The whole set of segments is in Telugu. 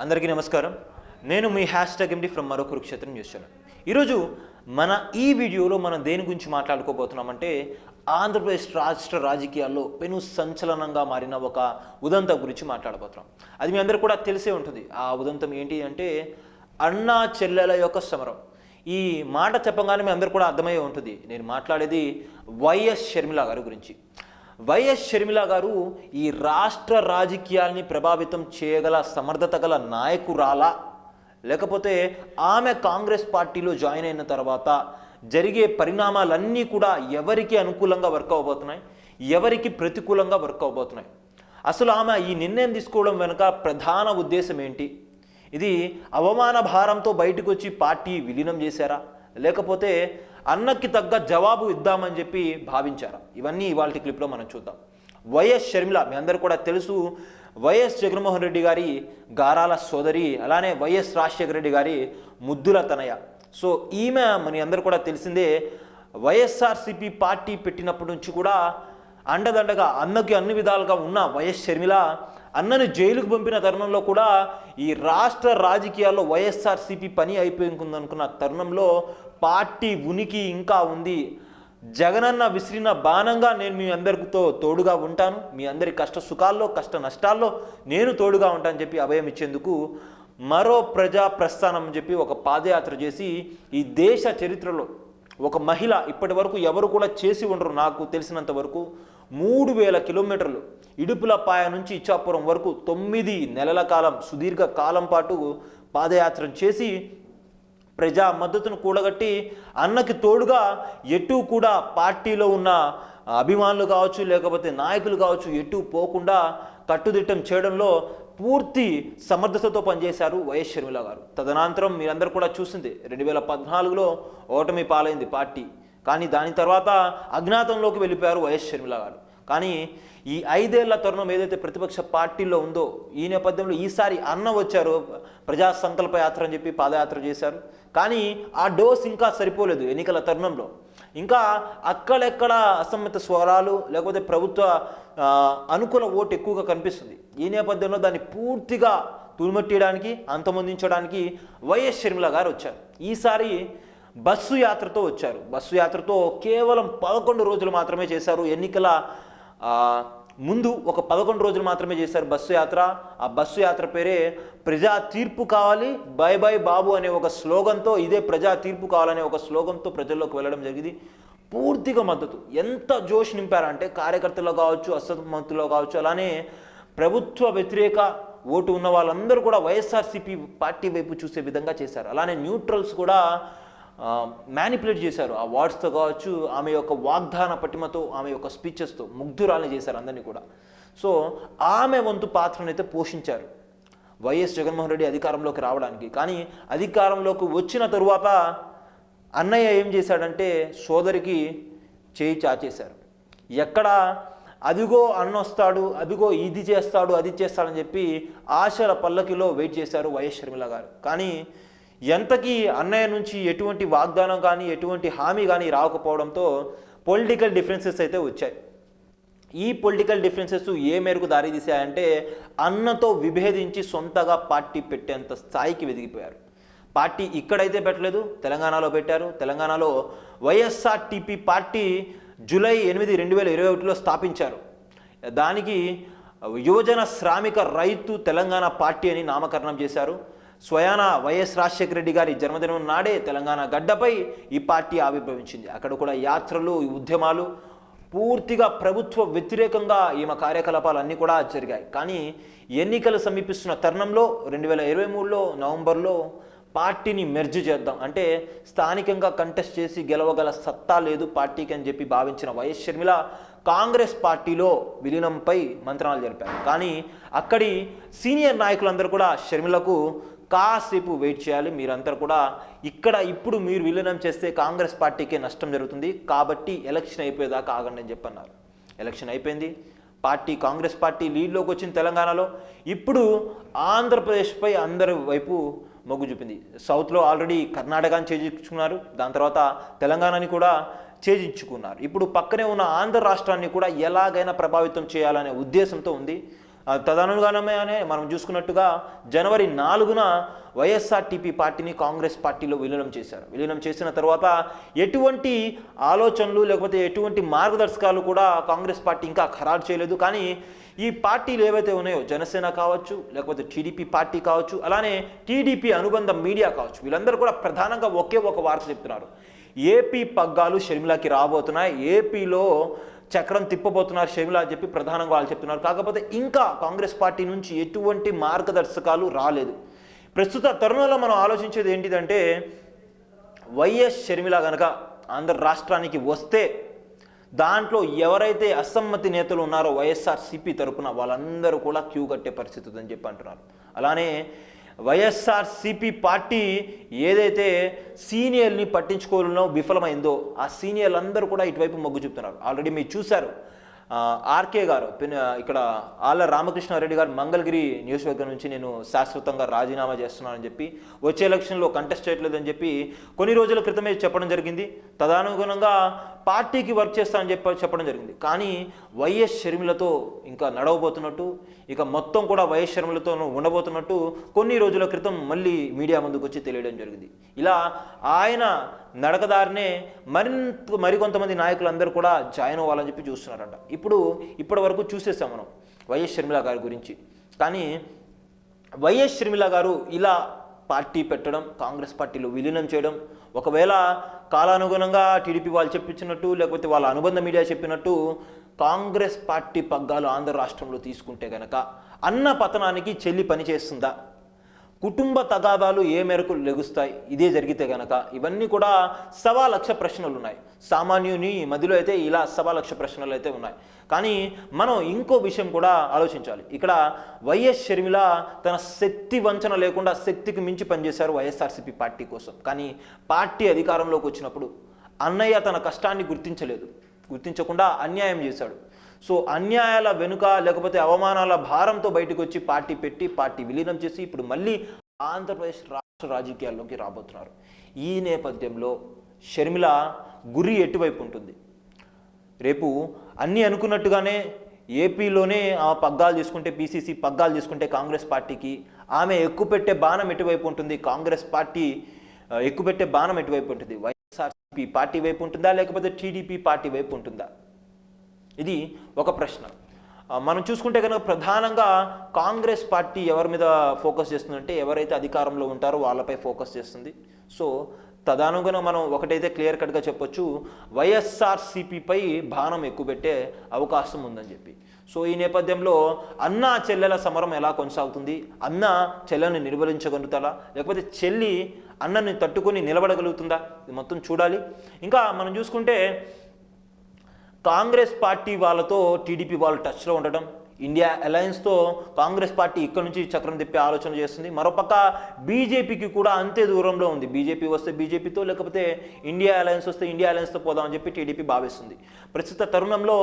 అందరికీ నమస్కారం. నేను మీ హ్యాష్ ట్యాగ్ ఎండి ఫ్రమ్ మరో కురుక్షేత్రం న్యూస్ ఛానల్. ఈరోజు మన ఈ వీడియోలో మనం దేని గురించి మాట్లాడుకోబోతున్నామంటే ఆంధ్రప్రదేశ్ రాష్ట్ర రాజకీయాల్లో పెను సంచలనంగా మారిన ఒక ఉదంతం గురించి మాట్లాడబోతున్నాం. అది మీ అందరు కూడా తెలిసే ఉంటుంది. ఆ ఉదంతం ఏంటి అంటే అన్నా చెల్లెల యొక్క సమరం. ఈ మాట చెప్పగానే మీ అందరు కూడా అర్థమయ్యే ఉంటుంది. నేను మాట్లాడేది వైఎస్ షర్మిల గారి గురించి. వైఎస్ షర్మిల గారు ఈ రాష్ట్ర రాజకీయాల్ని ప్రభావితం చేయగల సమర్థత గల నాయకురాలా? లేకపోతే ఆమె కాంగ్రెస్ పార్టీలో జాయిన్ అయిన తర్వాత జరిగే పరిణామాలన్నీ కూడా ఎవరికి అనుకూలంగా వర్క్ అవబోతున్నాయి? ఎవరికి ప్రతికూలంగా వర్క్ అవబోతున్నాయి? అసలు ఆమె ఈ నిర్ణయం తీసుకోవడం వెనుక ప్రధాన ఉద్దేశం ఏంటి? ఇది అవమాన భారంతో బయటకు వచ్చి పార్టీ విలీనం చేశారా? లేకపోతే అన్నకి తగ్గ జవాబు ఇద్దామని చెప్పి భావించారు. ఇవన్నీ ఇవాళ క్లిప్లో మనం చూద్దాం. వైఎస్ షర్మిల మీ అందరు కూడా తెలుసు వైఎస్ జగన్మోహన్ రెడ్డి గారి గారాల సోదరి అలానే వైఎస్ రాజశేఖర రెడ్డి గారి ముద్దుల తనయ. సో ఈమె మన అందరు కూడా తెలిసిందే వైఎస్ఆర్సిపి పార్టీ పెట్టినప్పటి నుంచి కూడా అండదండగా అన్నకి అన్ని విధాలుగా ఉన్న వైఎస్ షర్మిల అన్నను జైలుకు పంపిన తరుణంలో కూడా ఈ రాష్ట్ర రాజకీయాల్లో వైఎస్ఆర్సీపీ పని అయిపోయిందనుకున్న తరుణంలో పార్టీ ఉనికి ఇంకా ఉంది. జగనన్న విసిరిన బాణంగా నేను మీ అందరితో తోడుగా ఉంటాను. మీ అందరి కష్ట సుఖాల్లో కష్ట నష్టాల్లో నేను తోడుగా ఉంటాను చెప్పి అభయం ఇచ్చేందుకు మరో ప్రజా ప్రస్థానం అని చెప్పి ఒక పాదయాత్ర చేసి ఈ దేశ చరిత్రలో ఒక మహిళ ఇప్పటి వరకు ఎవరు కూడా చేసి ఉండరు. నాకు తెలిసినంత వరకు మూడు వేల కిలోమీటర్లు ఇడుపులపాయ నుంచి ఇచ్చాపురం వరకు తొమ్మిది నెలల కాలం సుదీర్ఘ కాలం పాటు పాదయాత్ర చేసి ప్రజా మద్దతును కూడగట్టి అన్నకి తోడుగా ఎటు కూడా పార్టీలో ఉన్న అభిమానులు కావచ్చు లేకపోతే నాయకులు కావచ్చు ఎటు పోకుండా కట్టుదిట్టం చేయడంలో పూర్తి సమర్థతతో పనిచేశారు వైఎస్ షర్మిల గారు. తదనంతరం మీరందరూ కూడా చూసింది రెండు వేల పద్నాలుగులో ఓటమి పాలైంది పార్టీ. కానీ దాని తర్వాత అజ్ఞాతంలోకి వెళ్ళిపోయారు వైఎస్ షర్మిల గారు. కానీ ఈ ఐదేళ్ళ తరుణం ఏదైతే ప్రతిపక్ష పార్టీలో ఉందో ఈ నేపథ్యంలో ఈసారి అన్న వచ్చారు ప్రజా సంకల్ప యాత్ర అని చెప్పి పాదయాత్ర చేశారు. కానీ ఆ డోస్ ఇంకా సరిపోలేదు ఎన్నికల తరుణంలో. ఇంకా అక్కడెక్కడ అసమ్మత స్వరాలు లేకపోతే ప్రభుత్వ అనుకూల ఓటు ఎక్కువగా కనిపిస్తుంది. ఈ నేపథ్యంలో దాన్ని పూర్తిగా తుడిమట్టియడానికి అంతమొందించడానికి వైఎస్ షర్మిల గారు వచ్చారు. ఈసారి బస్సు యాత్రతో వచ్చారు. బస్సు యాత్రతో కేవలం పదకొండు రోజులు మాత్రమే చేశారు. ఎన్నికల ముందు ఒక పదకొండు రోజులు మాత్రమే చేశారు బస్సు యాత్ర. ఆ బస్సు యాత్ర పేరే ప్రజా తీర్పు కావాలి బై బై బాబు అనే ఒక స్లోగన్తో ఇదే ప్రజా తీర్పు కావాలనే ఒక స్లోగన్తో ప్రజల్లోకి వెళ్ళడం జరిగింది. పూర్తిగా మద్దతు. ఎంత జోష్ నింపారంటే కార్యకర్తలో కావచ్చు అసమ్మతుల్లో కావచ్చు అలానే ప్రభుత్వ వ్యతిరేక ఓటు ఉన్న వాళ్ళందరూ కూడా వైఎస్ఆర్సీపీ పార్టీ వైపు చూసే విధంగా చేశారు. అలానే న్యూట్రల్స్ కూడా మ్యానిపులేట్ చేశారు. ఆ వార్డ్స్తో కావచ్చు ఆమె యొక్క వాగ్దాన పటిమతో ఆమె యొక్క స్పీచెస్తో ముగ్ధురాలని చేశారు అందరినీ కూడా. సో ఆమె వంతు పాత్రనైతే పోషించారు. వైఎస్ జగన్మోహన్ రెడ్డి అధికారంలోకి రావడానికి. కానీ అధికారంలోకి వచ్చిన తరువాత అన్నయ్య ఏం చేశాడంటే సోదరికి చేయి చాచేశారు. ఎక్కడ అదిగో అన్న వస్తాడు అదిగో ఇది చేస్తాడు అది చేస్తాడని చెప్పి ఆశల పల్లకిలో వెయిట్ చేశారు వైఎస్ షర్మిల గారు. కానీ ఎంతకీ అన్నయ్య నుంచి ఎటువంటి వాగ్దానం కానీ ఎటువంటి హామీ కానీ రాకపోవడంతో పొలిటికల్ డిఫరెన్సెస్ అయితే వచ్చాయి. ఈ పొలిటికల్ డిఫరెన్సెస్ ఏ మేరకు దారితీశాయంటే అన్నతో విభేదించి సొంతగా పార్టీ పెట్టేంత స్థాయికి వెదిగిపోయారు. పార్టీ ఇక్కడైతే పెట్టలేదు తెలంగాణలో పెట్టారు. తెలంగాణలో వైఎస్ఆర్టీపీ పార్టీ జూలై ఎనిమిది రెండు వేల ఇరవై ఒకటిలో స్థాపించారు. దానికి యువజన శ్రామిక రైతు తెలంగాణ పార్టీ అని నామకరణం చేశారు. స్వయాన వైఎస్ రాజశేఖర రెడ్డి గారి జన్మదినం నాడే తెలంగాణ గడ్డపై ఈ పార్టీ ఆవిర్భవించింది. అక్కడ కూడా యాత్రలు ఈ ఉద్యమాలు పూర్తిగా ప్రభుత్వ వ్యతిరేకంగా ఈమె కార్యకలాపాలు అన్నీ కూడా జరిగాయి. కానీ ఎన్నికలు సమీపిస్తున్న తరుణంలో రెండు వేల ఇరవై మూడులో నవంబర్లో పార్టీని మెర్జ్ చేద్దాం. అంటే స్థానికంగా కంటెస్ట్ చేసి గెలవగల సత్తా లేదు పార్టీకి అని చెప్పి భావించిన వైఎస్ షర్మిల కాంగ్రెస్ పార్టీలో విలీనంపై మంత్రాలు జరిపారు. కానీ అక్కడి సీనియర్ నాయకులందరూ కూడా షర్మిలకు కాసేపు వెయిట్ చేయాలి. మీరంతా కూడా ఇక్కడ ఇప్పుడు మీరు విలీనం చేస్తే కాంగ్రెస్ పార్టీకే నష్టం జరుగుతుంది. కాబట్టి ఎలక్షన్ అయిపోయేదాకా ఆగండి అని చెప్పన్నారు. ఎలక్షన్ అయిపోయింది. పార్టీ కాంగ్రెస్ పార్టీ లీడ్లోకి వచ్చింది తెలంగాణలో. ఇప్పుడు ఆంధ్రప్రదేశ్పై అందరి వైపు మొగ్గు చూపింది. సౌత్లో ఆల్రెడీ కర్ణాటకని చేజించుకున్నారు దాని తర్వాత తెలంగాణని కూడా చేజించుకున్నారు ఇప్పుడు పక్కనే ఉన్న ఆంధ్ర రాష్ట్రాన్ని కూడా ఎలాగైనా ప్రభావితం చేయాలనే ఉద్దేశంతో ఉంది. ఆ తదనుగుణమే అనే మనం చూసుకున్నట్టుగా జనవరి నాలుగున వైఎస్ఆర్టీపీ పార్టీని కాంగ్రెస్ పార్టీలో విలీనం చేశారు. విలీనం చేసిన తర్వాత ఎటువంటి ఆలోచనలు లేకపోతే ఎటువంటి మార్గదర్శకాలు కూడా కాంగ్రెస్ పార్టీ ఇంకా ఖరారు చేయలేదు. కానీ ఈ పార్టీలు ఏవైతే ఉన్నాయో జనసేన కావచ్చు లేకపోతే టీడీపీ పార్టీ కావచ్చు అలానే టీడీపీ అనుబంధ మీడియా కావచ్చు వీళ్ళందరూ కూడా ప్రధానంగా ఒకే ఒక వార్త చెప్తున్నారు. ఏపీ పగ్గాలు షర్మిలాకి రాబోతున్నాయి. ఏపీలో చక్రం తిప్పబోతున్నారు షమిల అని చెప్పి ప్రధానంగా వాళ్ళు చెప్తున్నారు. కాకపోతే ఇంకా కాంగ్రెస్ పార్టీ నుంచి ఎటువంటి మార్గదర్శకాలు రాలేదు. ప్రస్తుత తరుణంలో మనం ఆలోచించేది ఏంటిదంటే వైఎస్ షర్మిల గనక ఆంధ్ర రాష్ట్రానికి వస్తే దాంట్లో ఎవరైతే అసమ్మతి నేతలు ఉన్నారో వైఎస్ఆర్ సిపి తరపున వాళ్ళందరూ కూడా క్యూ కట్టే పరిస్థితి ఉందని చెప్పి అంటున్నారు. అలానే వైఎస్ఆర్ సిపి పార్టీ ఏదైతే సీనియర్ని పట్టించుకోవడంలో విఫలమైందో ఆ సీనియర్లు అందరూ కూడా ఇటువైపు మొగ్గు చూపుతున్నారు. ఆల్రెడీ మీరు చూశారు. ఆర్కే గారు ఇక్కడ ఆళ్ళ రామకృష్ణారెడ్డి గారు మంగళగిరి నియోజకవర్గం నుంచి నేను శాశ్వతంగా రాజీనామా చేస్తున్నానని చెప్పి వచ్చే ఎలక్షన్లో కంటెస్ట్ చేయట్లేదని చెప్పి కొన్ని రోజుల క్రితమే చెప్పడం జరిగింది. తదనుగుణంగా పార్టీకి వర్క్ చేస్తానని చెప్ప చెప్పడం జరిగింది. కానీ వైఎస్ షర్మిలతో ఇంకా నడవబోతున్నట్టు ఇక మొత్తం కూడా వైఎస్ షర్మిలతో ఉండబోతున్నట్టు కొన్ని రోజుల క్రితం మళ్ళీ మీడియా ముందుకు వచ్చి తెలియడం జరిగింది. ఇలా ఆయన నడకదారినే మరింత మరికొంతమంది నాయకులందరూ కూడా జాయిన్ అవ్వాలని చెప్పి చూస్తున్నారంట. ఇప్పుడు ఇప్పటి వరకు చూసేసాం మనం వైఎస్ షర్మిల గారి గురించి. కానీ వైఎస్ షర్మిల గారు ఇలా పార్టీ పెట్టడం కాంగ్రెస్ పార్టీలో విలీనం చేయడం ఒకవేళ కాలానుగుణంగా టీడీపీ వాళ్ళు చెప్పించినట్టు లేకపోతే వాళ్ళ అనుబంధ మీడియా చెప్పినట్టు కాంగ్రెస్ పార్టీ పగ్గాలు ఆంధ్ర రాష్ట్రంలో తీసుకుంటే గనక అన్న పతనానికి చెల్లి పనిచేస్తుందా కుటుంబ తగాదాలు ఏ మేరకు లెగుస్తాయి? ఇదే జరిగితే గనక ఇవన్నీ కూడా సవా లక్ష ప్రశ్నలు ఉన్నాయి. సామాన్యుని మధ్యలో అయితే ఇలా సవా లక్ష ప్రశ్నలు అయితే ఉన్నాయి. కానీ మనం ఇంకో విషయం కూడా ఆలోచించాలి. ఇక్కడ వైఎస్ షర్మిల తన శక్తి వంచన లేకుండా శక్తికి మించి పనిచేశారు వైఎస్ఆర్సీపీ పార్టీ కోసం. కానీ పార్టీ అధికారంలోకి వచ్చినప్పుడు అన్నయ్య తన కష్టాన్ని గుర్తించలేదు. గుర్తించకుండా అన్యాయం చేశాడు. సో అన్యాయాల వెనుక లేకపోతే అవమానాల భారంతో బయటకు వచ్చి పార్టీ పెట్టి పార్టీ విలీనం చేసి ఇప్పుడు మళ్ళీ ఆంధ్రప్రదేశ్ రాష్ట్ర రాజకీయాల్లోకి రాబోతున్నారు. ఈ నేపథ్యంలో షర్మిల గురి ఎటువైపు ఉంటుంది? రేపు అన్నీ అనుకున్నట్టుగానే ఏపీలోనే ఆ పగ్గాలు తీసుకుంటే పీసీసీ పగ్గాలు తీసుకుంటే కాంగ్రెస్ పార్టీకి ఆమె ఎక్కుపెట్టే బాణం ఎటువైపు ఉంటుంది? కాంగ్రెస్ పార్టీ ఎక్కుపెట్టే బాణం ఎటువైపు ఉంటుంది? వైఎస్ఆర్సీపీ పార్టీ వైపు ఉంటుందా? లేకపోతే టీడీపీ పార్టీ వైపు ఉంటుందా? ఇది ఒక ప్రశ్న. మనం చూసుకుంటే కనుక ప్రధానంగా కాంగ్రెస్ పార్టీ ఎవరి మీద ఫోకస్ చేస్తుందంటే ఎవరైతే అధికారంలో ఉంటారో వాళ్ళపై ఫోకస్ చేస్తుంది. సో తదనుగుణం మనం ఒకటైతే క్లియర్ కట్గా చెప్పొచ్చు వైఎస్ఆర్సీపీపై బాణం ఎక్కువ పెట్టే అవకాశం ఉందని చెప్పి. సో ఈ నేపథ్యంలో అన్న చెల్లెల సమరం ఎలా కొనసాగుతుంది? అన్న చెల్లెని నిర్వహించగలుగుతారా లేకపోతే చెల్లి అన్నని తట్టుకొని నిలబడగలుగుతుందా? ఇది మొత్తం చూడాలి. ఇంకా మనం చూసుకుంటే కాంగ్రెస్ పార్టీ వాళ్ళతో టీడీపీ వాళ్ళు టచ్లో ఉండడం ఇండియా అలయన్స్తో కాంగ్రెస్ పార్టీ ఇక్కడ నుంచి చక్రం తిప్పే ఆలోచన చేస్తుంది. మరోపక్క బీజేపీకి కూడా అంతే దూరంలో ఉంది. బీజేపీ వస్తే బీజేపీతో లేకపోతే ఇండియా అలయన్స్ వస్తే ఇండియా అలయన్స్తో పోదామని చెప్పి టీడీపీ భావిస్తుంది. ప్రస్తుత తరుణంలో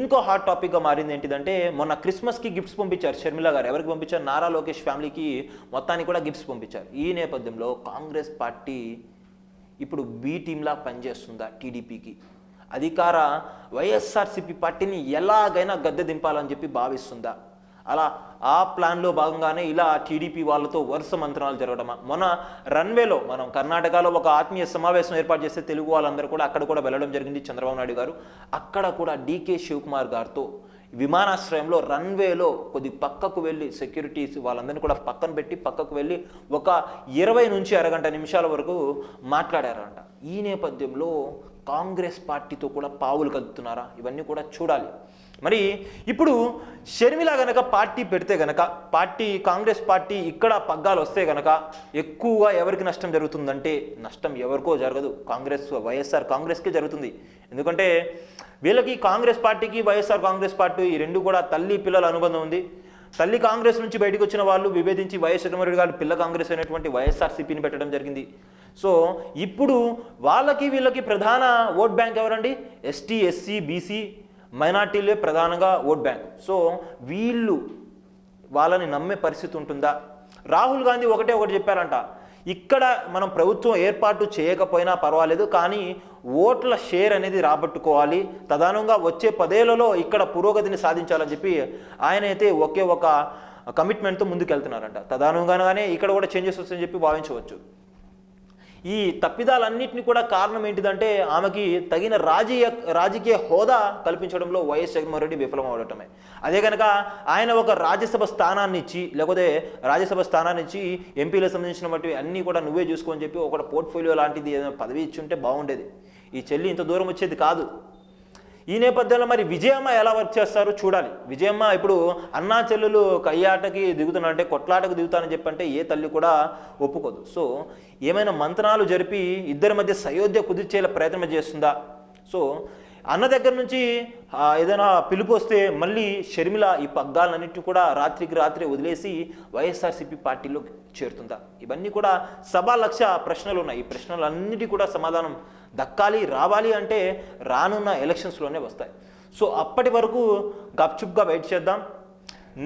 ఇంకో హాట్ టాపిక్గా మారింది ఏంటిదంటే మొన్న క్రిస్మస్కి గిఫ్ట్స్ పంపించారు షర్మిల గారు. ఎవరికి పంపించారు? నారా లోకేష్ ఫ్యామిలీకి మొత్తానికి కూడా గిఫ్ట్స్ పంపించారు. ఈ నేపథ్యంలో కాంగ్రెస్ పార్టీ ఇప్పుడు బీ టీంలా పనిచేస్తుందా టీడీపీకి? అధికార వైఎస్ఆర్సీపీ పార్టీని ఎలాగైనా గద్దె దింపాలని చెప్పి భావిస్తుందా? అలా ఆ ప్లాన్లో భాగంగానే ఇలా టీడీపీ వాళ్ళతో వరుస మంత్రణాలు జరగడమా? మొన్న రన్వేలో మనం కర్ణాటకలో ఒక ఆత్మీయ సమావేశం ఏర్పాటు చేస్తే తెలుగు వాళ్ళందరూ కూడా అక్కడ కూడా వెళ్ళడం జరిగింది చంద్రబాబు నాయుడు గారు. అక్కడ కూడా డీకే శివకుమార్ గారితో విమానాశ్రయంలో రన్వేలో కొద్ది పక్కకు వెళ్ళి సెక్యూరిటీస్ వాళ్ళందరినీ కూడా పక్కన పెట్టి పక్కకు వెళ్ళి ఒక ఇరవై నుంచి అరగంట నిమిషాల వరకు మాట్లాడారంట. ఈ నేపథ్యంలో కాంగ్రెస్ పార్టీతో కూడా పావులు కలుపుతున్నారా ఇవన్నీ కూడా చూడాలి. మరి ఇప్పుడు షర్మిల గనక పార్టీ పెడితే గనక పార్టీ కాంగ్రెస్ పార్టీ ఇక్కడ పగ్గాలు వస్తే గనక ఎక్కువగా ఎవరికి నష్టం జరుగుతుందంటే నష్టం ఎవరికో జరగదు. కాంగ్రెస్ వైఎస్ఆర్ కాంగ్రెస్కే జరుగుతుంది. ఎందుకంటే వీళ్ళకి కాంగ్రెస్ పార్టీకి వైఎస్ఆర్ కాంగ్రెస్ పార్టీ ఈ రెండు కూడా తల్లి పిల్లల అనుబంధం ఉంది. తల్లి కాంగ్రెస్ నుంచి బయటకు వచ్చిన వాళ్ళు విభేదించి వైఎస్ జగన్మోహన్ గారు పిల్ల కాంగ్రెస్ అనేటువంటి వైఎస్ఆర్సీపీని పెట్టడం జరిగింది. సో ఇప్పుడు వాళ్ళకి వీళ్ళకి ప్రధాన ఓట్ బ్యాంక్ ఎవరండి? ఎస్టీ ఎస్సీ బీసీ మైనార్టీలే ప్రధానంగా ఓట్ బ్యాంక్. సో వీళ్ళు వాళ్ళని నమ్మే పరిస్థితి ఉంటుందా? రాహుల్ గాంధీ ఒకటే ఒకటి చెప్పారంట. ఇక్కడ మనం ప్రభుత్వం ఏర్పాటు చేయకపోయినా పర్వాలేదు కానీ ఓట్ల షేర్ అనేది రాబట్టుకోవాలి. తదానంగా వచ్చే పదేళ్ళలో ఇక్కడ పురోగతిని సాధించాలని చెప్పి ఆయన అయితే ఒకే ఒక కమిట్మెంట్తో ముందుకెళ్తున్నారంట. తదనుగుణంగానే ఇక్కడ కూడా చేంజెస్ వస్తాయని చెప్పి భావించవచ్చు. ఈ తప్పిదాలన్నింటినీ కూడా కారణం ఏంటిదంటే ఆమెకి తగిన రాజకీయ రాజకీయ హోదా కల్పించడంలో వైఎస్ జగన్మోహన్ రెడ్డి విఫలం అవడటమే అదే కనుక ఆయన ఒక రాజ్యసభ స్థానాన్ని ఇచ్చి లేకపోతే రాజ్యసభ స్థానాన్ని ఇచ్చి ఎంపీలకు సంబంధించినటువంటి అన్నీ కూడా నువ్వే చూసుకోని చెప్పి ఒక పోర్ట్ఫోలియో లాంటిది ఏదైనా పదవి ఇచ్చి ఉంటే బాగుండేది. ఈ చెల్లి ఇంత దూరం వచ్చేది కాదు. ఈ నేపథ్యంలో మరి విజయమ్మ ఎలా వర్క్ చేస్తారో చూడాలి. విజయమ్మ ఇప్పుడు అన్నా చెల్లెలు కయ్యాటకి దిగుతున్నారంటే కొట్లాటకు దిగుతానని చెప్పంటే ఏ తల్లి కూడా ఒప్పుకోదు. సో ఏమైనా మంత్రాలు జరిపి ఇద్దరి మధ్య సయోధ్య కుదిర్చేలా ప్రయత్నం చేస్తుందా? సో అన్న దగ్గర నుంచి ఏదైనా పిలుపు వస్తే మళ్ళీ షర్మిల ఈ పగ్గాలన్నిటి కూడా రాత్రికి రాత్రి వదిలేసి వైఎస్ఆర్సీపీ పార్టీలో చేరుతుందా? ఇవన్నీ కూడా సభా లక్ష ప్రశ్నలు ఉన్నాయి. ఈ ప్రశ్నలన్నిటి కూడా సమాధానం దక్కాలి రావాలి అంటే రానున్న ఎలక్షన్స్లోనే వస్తాయి. సో అప్పటి వరకు గప్చుప్గా వెయిట్ చేద్దాం.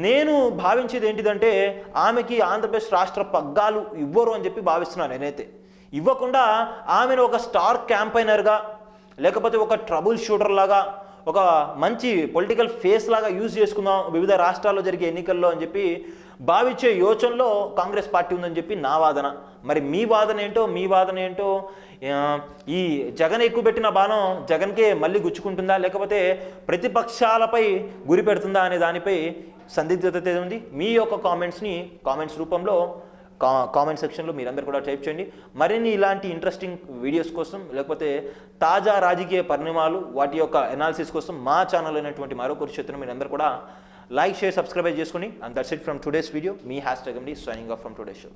నేను భావించేది ఏంటిదంటే ఆమెకి ఆంధ్రప్రదేశ్ రాష్ట్ర పగ్గాలు ఇవ్వరు అని చెప్పి భావిస్తున్నాను నేనైతే. ఇవ్వకుండా ఆమెను ఒక స్టార్ క్యాంపైనర్గా లేకపోతే ఒక ట్రబుల్ షూటర్ లాగా ఒక మంచి పొలిటికల్ ఫేస్ లాగా యూజ్ చేసుకుందాం వివిధ రాష్ట్రాల్లో జరిగే ఎన్నికల్లో అని చెప్పి భావించే యోచనలో కాంగ్రెస్ పార్టీ ఉందని చెప్పి నా వాదన. మరి మీ వాదన ఏంటో మీ వాదన ఏంటో ఈ జగన్ ఎక్కువ పెట్టిన బాణం జగన్కే మళ్ళీ గుచ్చుకుంటుందా? లేకపోతే ప్రతిపక్షాలపై గురి పెడుతుందా అనే దానిపై సందిగ్ధత ఉంది? మీ యొక్క కామెంట్స్ని కామెంట్స్ రూపంలో కా కామెంట్ సెక్షన్లో మీరందరూ కూడా టైప్ చేయండి. మరిన్ని ఇలాంటి ఇంట్రెస్టింగ్ వీడియోస్ కోసం లేకపోతే తాజా రాజకీయ పరిణామాలు వాటి యొక్క ఎనాలిసిస్ కోసం మా ఛానల్ అయినటువంటి మరో కురుక్షేత్రం మీరందరూ కూడా లైక్ షేర్ సబ్స్క్రైబ్ చేసుకుని and that's it from today's video me hashtag Andy signing off from today show